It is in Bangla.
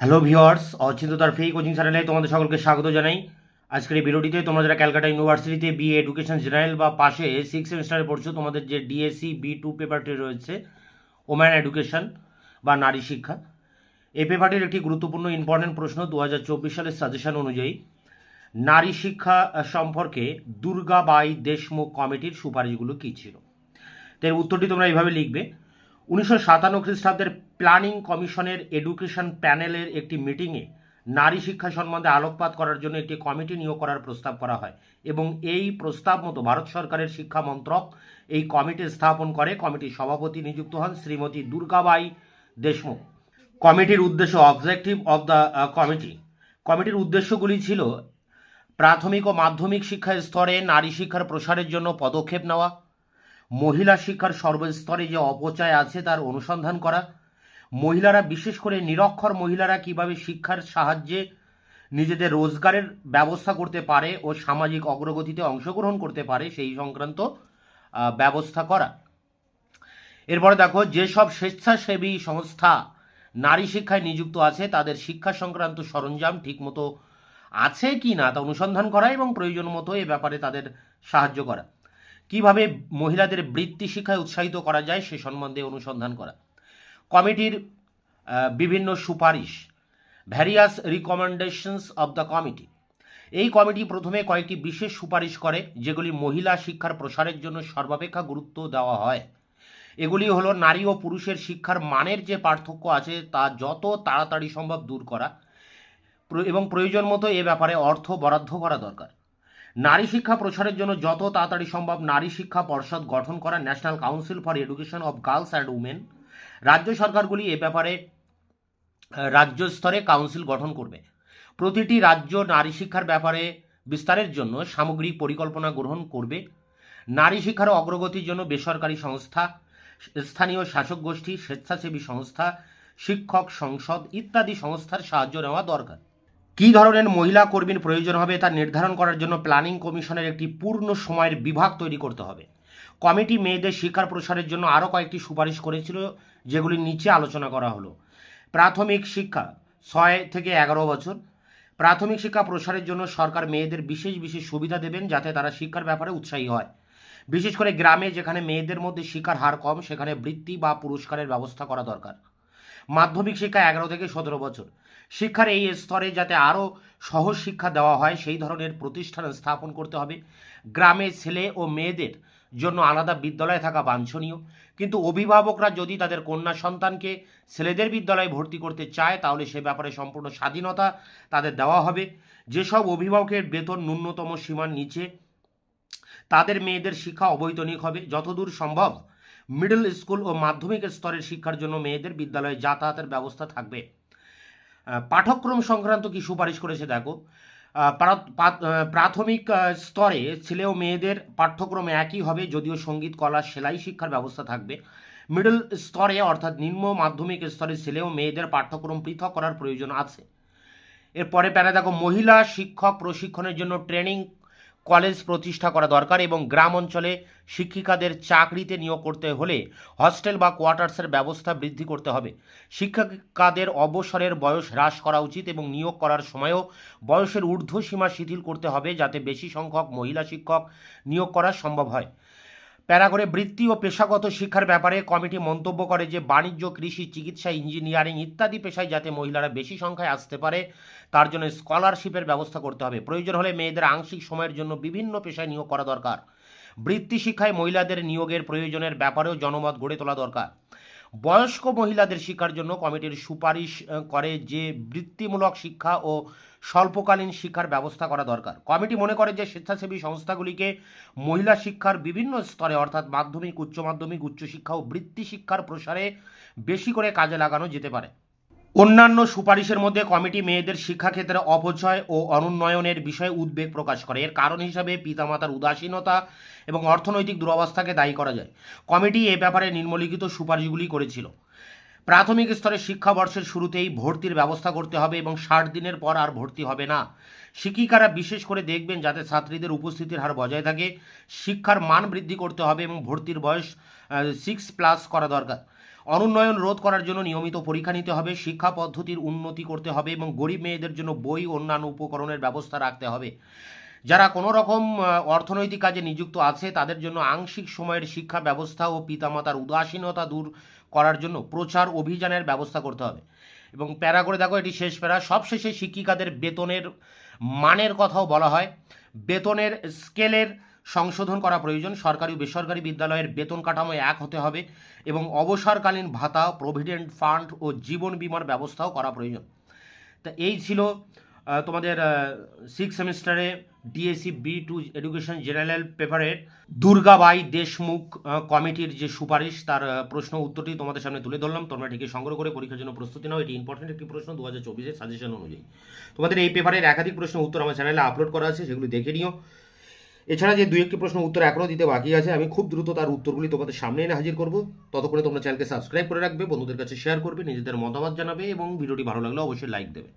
হ্যালো ভিওয়ার্স অচিন্ততার ফ্রি কোচিং চ্যানেলে তোমাদের সকলকে স্বাগত জানাই। আজকের এই ভিডিওটিতে তোমরা যারা ক্যালকাটা ইউনিভার্সিটিতে বি এডুকেশন জেনারেল বা পাশে সিক্স সেমিস্টারে পড়ছো, তোমাদের যে ডিএসসি বি টু পেপারটি রয়েছে ওম্যান এডুকেশন বা নারী শিক্ষা এই পেপারটির একটি গুরুত্বপূর্ণ ইম্পর্টেন্ট প্রশ্ন দু হাজার চব্বিশ সালের সাজেশন অনুযায়ী, নারী শিক্ষা সম্পর্কে দুর্গাবাই দেশমুখ কমিটির সুপারিশগুলো কী ছিল? তো এর উত্তরটি তোমরা এইভাবে লিখবে। উনিশশো সাতান্ন খ্রিস্টাব্দের প্ল্যানিং কমিশনের এডুকেশন প্যানেলের একটি মিটিংয়ে নারী শিক্ষা সম্বন্ধে আলোকপাত করার জন্য একটি কমিটি নিয়োগ করার প্রস্তাব করা হয় এবং এই প্রস্তাব মতো ভারত সরকারের শিক্ষা মন্ত্রক এই কমিটি স্থাপন করে। কমিটির সভাপতি নিযুক্ত হন শ্রীমতী দুর্গাবাই দেশমুখ। কমিটির উদ্দেশ্য অবজেক্টিভ অব দ্য কমিটি কমিটির উদ্দেশ্যগুলি ছিল প্রাথমিক ও মাধ্যমিক শিক্ষা স্তরে নারী শিক্ষার প্রসারের জন্য পদক্ষেপ নেওয়া মহিলা শিক্ষার সর্বস্তরে যে অপচয় আছে তার অনুসন্ধান করা, মহিলারা বিশেষ করে নিরক্ষর মহিলারা কীভাবে শিক্ষার সাহায্যে নিজেদের রোজগারের ব্যবস্থা করতে পারে ও সামাজিক অগ্রগতিতে অংশগ্রহণ করতে পারে সেই সংক্রান্ত ব্যবস্থা করা। এরপরে দেখো, যেসব স্বেচ্ছাসেবী সংস্থা নারী শিক্ষায় নিযুক্ত আছে, তাদের শিক্ষা সংক্রান্ত সরঞ্জাম ঠিকমতো আছে কি না তা অনুসন্ধান করা এবং প্রয়োজন মতো এ ব্যাপারে তাদের সাহায্য করা। কীভাবে মহিলাদের বৃত্তি শিক্ষায় উৎসাহিত করা যায় সে সম্বন্ধে অনুসন্ধান করা। কমিটির বিভিন্ন সুপারিশ various recommendations of the committee এই কমিটি প্রথমে কয়েকটি বিশেষ সুপারিশ করে, যেগুলি মহিলা শিক্ষার প্রসারের জন্য সর্বাপেক্ষা গুরুত্ব দেওয়া হয়। এগুলি হলো নারী ও পুরুষের শিক্ষার মানের যে পার্থক্য আছে তা যত তাড়াতাড়ি সম্ভব দূর করা এবং প্রয়োজন মতো এ ব্যাপারে অর্থ বরাদ্দ করা দরকার। নারী শিক্ষা প্রসারের জন্য যত তাড়াতাড়ি সম্ভব নারী শিক্ষা পর্ষদ গঠন করা National Council for Education of Girls and Women. রাজ্য সরকারগুলি এ ব্যাপারে রাজ্য স্তরে কাউন্সিল গঠন করবে। প্রতিটি রাজ্য নারী শিক্ষার ব্যাপারে বিস্তারের জন্য সামগ্রিক পরিকল্পনা গ্রহণ করবে। নারী শিক্ষার অগ্রগতির জন্য বেসরকারি সংস্থা, স্থানীয় শাসক গোষ্ঠী, স্বেচ্ছাসেবী সংস্থা, শিক্ষক সংসদ ইত্যাদি সংস্থার সাহায্য নেওয়া দরকার। কী ধরনের মহিলা কর্মীর প্রয়োজন হবে তা নির্ধারণ করার জন্য প্ল্যানিং কমিশনের একটি পূর্ণ সময়ের বিভাগ তৈরি করতে হবে। কমিটি মেয়েদের শিক্ষার প্রসারের জন্য আরও কয়েকটি সুপারিশ করেছিল, যেগুলি নিচে আলোচনা করা হলো। প্রাথমিক শিক্ষা, ছয় থেকে এগারো বছর। প্রাথমিক শিক্ষা প্রসারের জন্য সরকার মেয়েদের বিশেষ বিশেষ সুবিধা দেবেন, যাতে তারা শিক্ষার ব্যাপারে উৎসাহী হয়। বিশেষ করে গ্রামে যেখানে মেয়েদের মধ্যে শিক্ষার হার কম, সেখানে বৃত্তি বা পুরস্কারের ব্যবস্থা করা দরকার। মাধ্যমিক শিক্ষা এগারো থেকে সতেরো বছর। শিক্ষার এই স্তরে যাতে আরও সহজ শিক্ষা দেওয়া হয়, সেই ধরনের প্রতিষ্ঠান স্থাপন করতে হবে। গ্রামে ছেলে ও মেয়েদের জন্য আলাদা বিদ্যালয় থাকা বাঞ্ছনীয়। কিন্তু অভিভাবকরা যদি তাদের কন্যা সন্তানকে ছেলেদের বিদ্যালয়ে ভর্তি করতে চায়, তাহলে সে ব্যাপারে সম্পূর্ণ স্বাধীনতা তাদের দেওয়া হবে। যেসব অভিভাবকের বেতন ন্যূনতম সীমার নিচে, তাদের মেয়েদের শিক্ষা অবৈতনিক হবে। যতদূর সম্ভব মিডল স্কুল ও মাধ্যমিক স্তরের শিক্ষার জন্য মেয়েদের বিদ্যালয়ে যাতায়াতের ব্যবস্থা থাকবে। আহ, পাঠ্যক্রম সংক্রান্ত কি সুপারিশ করেছে দেখো? প্রাথমিক স্তরে ছেলে ও মেয়েদের পাঠ্যক্রম একই হবে যদিও সংগীত কলা সেলাই শিক্ষার ব্যবস্থা থাকবে। মিডল স্তরে অর্থাৎ নিম্ন মাধ্যমিক স্তরে ছেলে ও মেয়েদের পাঠ্যক্রম পৃথক করার প্রয়োজন আছে। এরপরে প্যারা দেখো মহিলা শিক্ষক প্রশিক্ষণের জন্য ট্রেনিং কলেজ প্রতিষ্ঠা করা দরকার এবং গ্রাম অঞ্চলে শিক্ষিকাদের চাকরিতে নিয়োগ করতে হলে হস্টেল বা কোয়ার্টার্সের ব্যবস্থা বৃদ্ধি করতে হবে। শিক্ষিকাদের অবসরের বয়স হ্রাস করা উচিত এবং নিয়োগ করার সময়ও বয়সের ঊর্ধ্বসীমা শিথিল করতে হবে যাতে বেশি সংখ্যক মহিলা শিক্ষক নিয়োগ করা সম্ভব হয়। প্যারা করে বৃত্তি ও পেশাগত শিক্ষার ব্যাপারে কমিটি মন্তব্য করে যে বাণিজ্য, কৃষি, চিকিৎসা, ইঞ্জিনিয়ারিং ইত্যাদি পেশায় যাতে মহিলারা বেশি সংখ্যায় আসতে পারে, তার জন্য স্কলারশিপের ব্যবস্থা করতে হবে। প্রয়োজন হলে মেয়েদের আংশিক সময়ের জন্য বিভিন্ন পেশায় নিয়োগ করা দরকার। বৃত্তি শিক্ষায় মহিলাদের নিয়োগের প্রয়োজনের ব্যাপারেও জনমত গড়ে তোলা দরকার। বয়স্ক মহিলাদের শিক্ষার জন্য কমিটির সুপারিশ করে যে বৃত্তিমূলক শিক্ষা ও স্বল্পকালীন শিক্ষার ব্যবস্থা করা দরকার। কমিটি মনে করে যে স্বেচ্ছাসেবী সংস্থাগুলিকে মহিলা শিক্ষার বিভিন্ন স্তরে, অর্থাৎ মাধ্যমিক, উচ্চ মাধ্যমিক, উচ্চশিক্ষা ও বৃত্তি শিক্ষার প্রসারে বেশি করে কাজে লাগানো যেতে পারে। অন্যান্য সুপারিশের মধ্যে কমিটি মেয়েদের শিক্ষাক্ষেত্রে অপচয় ও অনুন্নয়নের বিষয়ে উদ্বেগ প্রকাশ করে। এর কারণ হিসাবে পিতামাতার উদাসীনতা এবং অর্থনৈতিক দুরবস্থাকে দায়ী করা যায়। কমিটি এ ব্যাপারে নিম্নলিখিত সুপারিশগুলি করেছিল। প্রাথমিক স্তরে শিক্ষাবর্ষের শুরুতেই ভর্তির ব্যবস্থা করতে হবে এবং ষাট দিনের পর আর ভর্তি হবে না। শিক্ষিকারা বিশেষ করে দেখবেন যাতে ছাত্রীদের উপস্থিতির হার বজায় থাকে, শিক্ষার মান বৃদ্ধি করতে হবে এবং ভর্তির বয়স সিক্স প্লাস করা দরকার। অনুন্নয়ন রোধ করার জন্য নিয়মিত পরীক্ষা নিতে হবে, শিক্ষা পদ্ধতির উন্নতি করতে হবে এবং গরিব মেয়েদের জন্য বই, অন্যান্য উপকরণের ব্যবস্থা রাখতে হবে। যারা কোনো রকম অর্থনৈতিক কাজে নিযুক্ত আছে, তাদের জন্য আংশিক সময়ের শিক্ষা ব্যবস্থা ও পিতামাতার উদাসীনতা দূর করার জন্য প্রচার অভিযানের ব্যবস্থা করতে হবে। এবং প্যারা করে দেখো, এটি শেষ প্যারা। সবশেষে শিক্ষিকাদের বেতনের মানের কথাও বলা হয়। বেতনের স্কেলের সংশোধন করা প্রয়োজন। সরকারি ও বেসরকারি বিদ্যালয়ের বেতন কাঠামো এক হতে হবে এবং অবসরকালীন ভাতা প্রভিডেন্ট ফান্ড ও জীবন বীমার ব্যবস্থাও করা প্রয়োজন। তা এই ছিল তোমাদের সিক্স সেমিস্টারে DSC B two education general পেপারের দুর্গাবাই দেশমুখ কমিটির যে সুপারিশ, তার প্রশ্ন উত্তরটি তোমাদের সামনে তুলে ধরলাম। তোমরা এটিকে সংগ্রহ করে পরীক্ষার জন্য প্রস্তুতি নাও। এটি ইম্পর্টেন্ট একটি প্রশ্ন দু হাজার চব্বিশের সাজেশন অনুযায়ী। তোমাদের এই পেপারের একাধিক প্রশ্ন উত্তর আমার চ্যানেলে আপলোড করা আছে, সেগুলি দেখে নিও। এছাড়া যে দুই একটি প্রশ্ন উত্তর এখনও দিতে বাকি আছে, আমি খুব দ্রুত তার উত্তরগুলি তোমাদের সামনে এনে হাজির করব। ততক্ষণে তোমরা চ্যানেলকে সাবস্ক্রাইব করে রাখবে, বন্ধুদের কাছে শেয়ার করবে, নিজেদের মতামত জানাবে এবং ভিডিওটি ভালো লাগলে অবশ্যই লাইক দেবে।